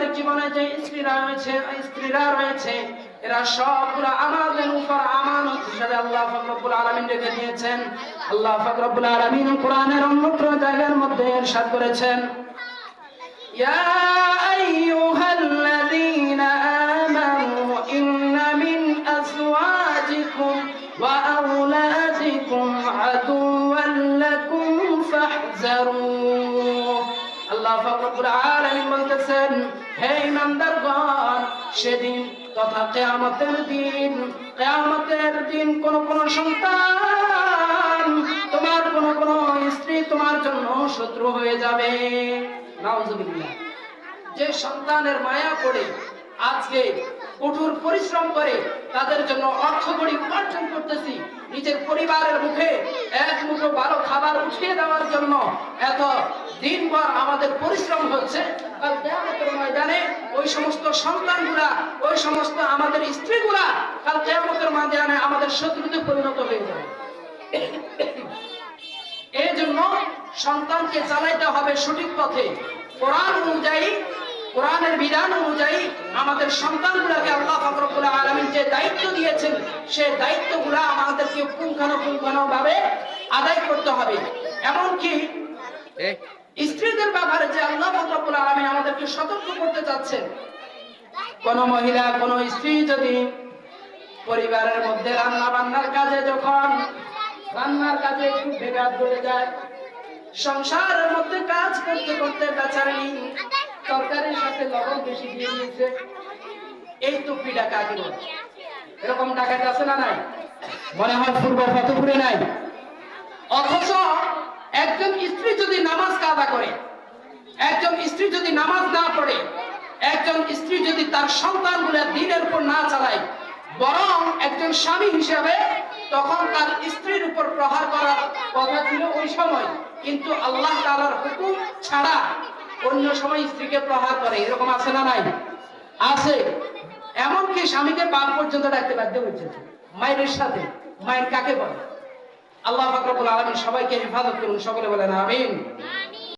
তাদের জীবনে যে স্ত্রীরা রয়েছে স্ত্রীরা রয়েছে, এরা সবগুলো আমাদের উপর আমানত হিসাবে আল্লাহ ফাকরুল আলমিন রেখে দিয়েছেন। আল্লাহ ফাকরুল আলমিন কোরআনের অন্যত্র জায়গার মধ্যে এরশাদ করেছেন। ইয়া আইয়ুহাল্লাযীনা আমানু ইন্না মিন আজওয়াজিকুম ওয়া আওলাদিকুম আদুওয়ান লাকুম ফাহজারু তোমার কোন কোন স্ত্রী তোমার জন্য শত্রু হয়ে যাবে। যে সন্তানের মায়া পড়ে, আজকে কঠোর পরিশ্রম করে তাদের জন্য অর্থ কড়ি উপার্জন করতেছি, নিজের পরিবারের মুখে এক মুঠো ভালো খাবার উঠিয়ে দেওয়ার জন্য এত দিনভর আমাদের পরিশ্রম হচ্ছে, কাল কিয়ামতের ময়দানে ওই সমস্ত সন্তানগুলা, ওই সমস্ত আমাদের স্ত্রীগুলা কাল কিয়ামতের ময়দানে আমাদের শত্রুতে পরিণত হয়ে যাবে। এই জন্য সন্তানকে চালাইতে হবে সঠিক পথে। কোরআন অনুযায়ী, কোরআনের বিধান অনুযায়ী আমাদের সন্তানগুলোকে আল্লাহ ফাকরুল আলমিন যে দায়িত্ব দিয়েছেন, সে দায়িত্বগুলো আমাদেরকে পুঙ্খানুপুঙ্খানু ভাবে আদায় করতে হবে। এমনকি স্ত্রীদের ব্যাপারে যে আল্লাহ ফাকরুল আলমিন আমাদেরকে সতর্ক করতে চাচ্ছেন। কোন মহিলা, কোন স্ত্রী যদি পরিবারের মধ্যে রান্না বান্নার কাজে যখন রান্নার কাজে একটু ভেগাত করে যায়, সংসারের মধ্যে কাজ করতে করতে বেচারি তরকারির সাথে লবণ বেশি দিয়ে দিয়েছে। এই পিডা কাকে বলে? এরকম ডাকাত আছে না নাই? মনে হয় পূর্ব ফতপুরে নাই। অথচ একজন স্ত্রী যদি নামাজ কাদা করে, একজন স্ত্রী যদি নামাজ না পড়ে, একজন স্ত্রী যদি তার সন্তানগুলো দিনের উপর না চালায়, বরং একজন স্বামী হিসেবে, তখন তার স্ত্রীর উপর প্রহার করার কথা ছিল ওই সময়। কিন্তু আল্লাহ তাআলার হুকুম ছাড়া অন্য সময় স্ত্রীকে প্রহার করে। এরকম আছে না নাই? আছে। এমনকি স্বামীকে বাপ পর্যন্ত ডাকতে বাধ্য হয়েছে। মায়ের সাথে। মায়ের কাকে বলে? আল্লাহ ফাকরুল আলমী সবাইকে হেফাজত করুন সকলে বলেন আমিন।